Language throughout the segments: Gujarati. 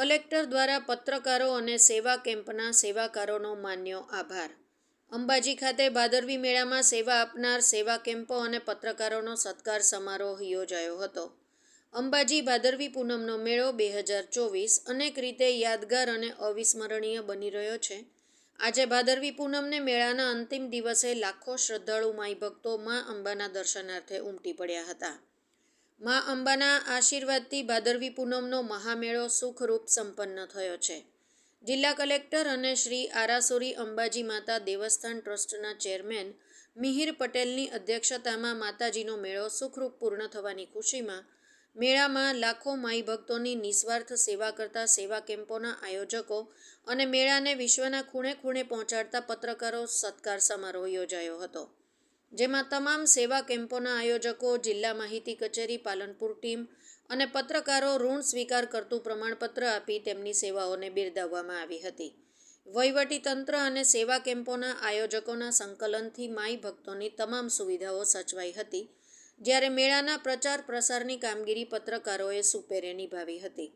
કલેક્ટર દ્વારા પત્રકારો અને સેવા કેમ્પના સેવાકારોનો માન્યો આભાર. અંબાજી ખાતે ભાદરવી મેળામાં સેવા આપનાર સેવા કેમ્પો અને પત્રકારોનો સત્કાર સમારોહ યોજાયો હતો. અંબાજી ભાદરવી પૂનમનો મેળો બે હજાર ચોવીસ અનેક રીતે યાદગાર અને અવિસ્મરણીય બની રહ્યો છે. આજે ભાદરવી પૂનમને મેળાના અંતિમ દિવસે લાખો શ્રદ્ધાળુ માઈ ભક્તો મા અંબાના દર્શનાર્થે ઉમટી પડ્યા હતા. મા અંબાના આશીર્વાદથી ભાદરવી પૂનમનો મહામેળો સુખરૂપ સંપન્ન થયો છે. જિલ્લા કલેક્ટર અને શ્રી આરાસુરી અંબાજી માતા દેવસ્થાન ટ્રસ્ટના ચેરમેન મિહિર પટેલની અધ્યક્ષતામાં માતાજીનો મેળો સુખરૂપ પૂર્ણ થવાની ખુશીમાં મેળામાં લાખો માઈ ભક્તોની નિસ્વાર્થ સેવા કરતા સેવા કેમ્પોના આયોજકો અને મેળાને વિશ્વના ખૂણે ખૂણે પહોંચાડતા પત્રકારો સત્કાર સમારોહ યોજાયો હતો. જેમાં તમામ સેવા કેમ્પોના આયોજકો, જિલ્લા માહિતી કચેરી, પાલનપુર ટીમ અને પત્રકારો ઋણ સ્વીકાર કરતું પ્રમાણપત્ર આપી તેમની સેવાઓને બિરદાવવામાં આવી હતી. વહીવટી તંત્ર અને સેવા કેમ્પોના આયોજકોના સંકલનથી માઈ ભક્તોની તમામ સુવિધાઓ સચવાઈ હતી, જ્યારે મેળાના પ્રચાર પ્રસારની કામગીરી પત્રકારોએ સુપેરે નિભાવી હતી.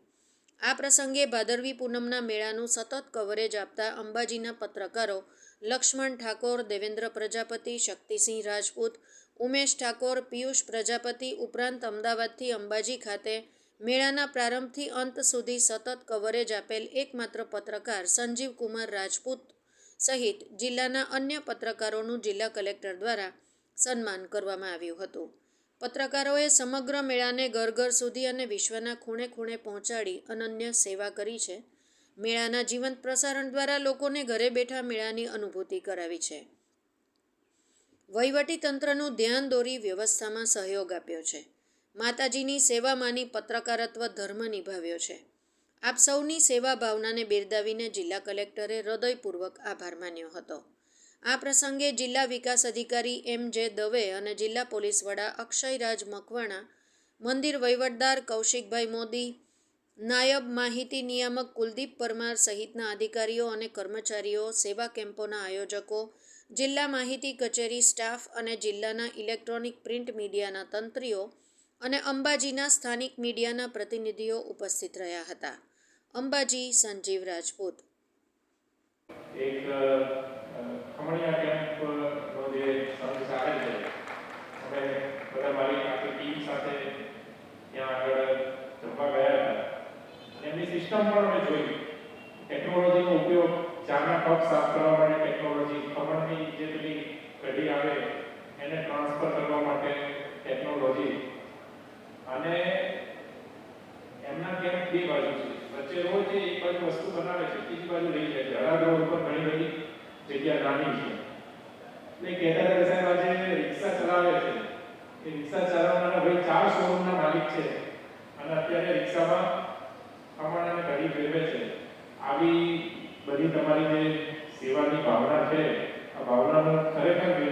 આ પ્રસંગે ભાદરવી પૂનમના મેળાનું સતત કવરેજ આપતા અંબાજીના પત્રકારો લક્ષ્મણ ઠાકોર, દેવેન્દ્ર પ્રજાપતિ, શક્તિસિંહ રાજપૂત, ઉમેશ ઠાકોર, પિયુષ પ્રજાપતિ ઉપરાંત અમદાવાદથી અંબાજી ખાતે મેળાના પ્રારંભથી અંત સુધી સતત કવરેજ આપેલ એકમાત્ર પત્રકાર સંજીવ કુમાર રાજપૂત સહિત જિલ્લાના અન્ય પત્રકારોનું જિલ્લા કલેક્ટર દ્વારા સન્માન કરવામાં આવ્યું હતું. પત્રકારોએ સમગ્ર મેળાને ઘર ઘર સુધી અને વિશ્વના ખૂણે ખૂણે પહોંચાડી અનન્ય સેવા કરી છે. મેળાના જીવંત પ્રસારણ દ્વારા લોકોને ઘરે બેઠા મેળાની અનુભૂતિ કરાવી છે. વહીવટી તંત્રનું ધ્યાન દોરી વ્યવસ્થામાં સહયોગ આપ્યો છે. માતાજીની સેવામાંની પત્રકારત્વ ધર્મ નિભાવ્યો છે. આપ સૌની સેવા ભાવનાને બિરદાવીને જિલ્લા કલેક્ટરે હૃદયપૂર્વક આભાર માન્યો હતો. આ પ્રસંગે જિલ્લા વિકાસ અધિકારી એમ જે દવે અને જિલ્લા પોલીસ વડા અક્ષયરાજ મકવાણા, મંદિર વહીવટદાર કૌશિકભાઈ મોદી, નાયબ માહિતી નિયામક કુલદીપ પરમાર સહિતના અધિકારીઓ અને કર્મચારીઓ, સેવા કેમ્પોના આયોજકો, જિલ્લા માહિતી કચેરી સ્ટાફ અને જિલ્લાના ઇલેક્ટ્રોનિક પ્રિન્ટ મીડિયાના તંત્રીઓ અને અંબાજીના સ્થાનિક મીડિયાના પ્રતિનિધિઓ ઉપસ્થિત રહ્યા હતા. અંબાજી, સંજીવ રાજપૂત. એક અ, આ કેમ્પનો જે સંઘ આવે છે. અમે બધા મારી આખી ટીમ સાથે ત્યાં આગળ જમવા ગયા હતા. એમની સિસ્ટમ પણ અમે જોઈ. ટેકનોલોજીનો ઉપયોગ ચાના કપ સાફ કરવા માટે ટેકનોલોજી ખમણની જે પેલી કઢી આવે એને ટ્રાન્સફર કરવા માટે ટેકનોલોજી અને એમના કેમ્પ બે બાજુ છે. વચ્ચે રોજ એક બાજુ વસ્તુ બનાવે છે બીજી બાજુ લઈ જાય છે. હરાગ રોડ બધી જગ્યા નાની છે. એટલે કહેતા હતા સાહેબ રિક્ષા ચલાવે છે. એ રિક્ષા ચલાવવાના ભાઈ ચાર શોરૂમના માલિક છે. અને અત્યારે રિક્ષામાં અને ઘડી ફેરવે છે. આવી બધી તમારી જે સેવાની ભાવના છે, આ ભાવનાનો ખરેખર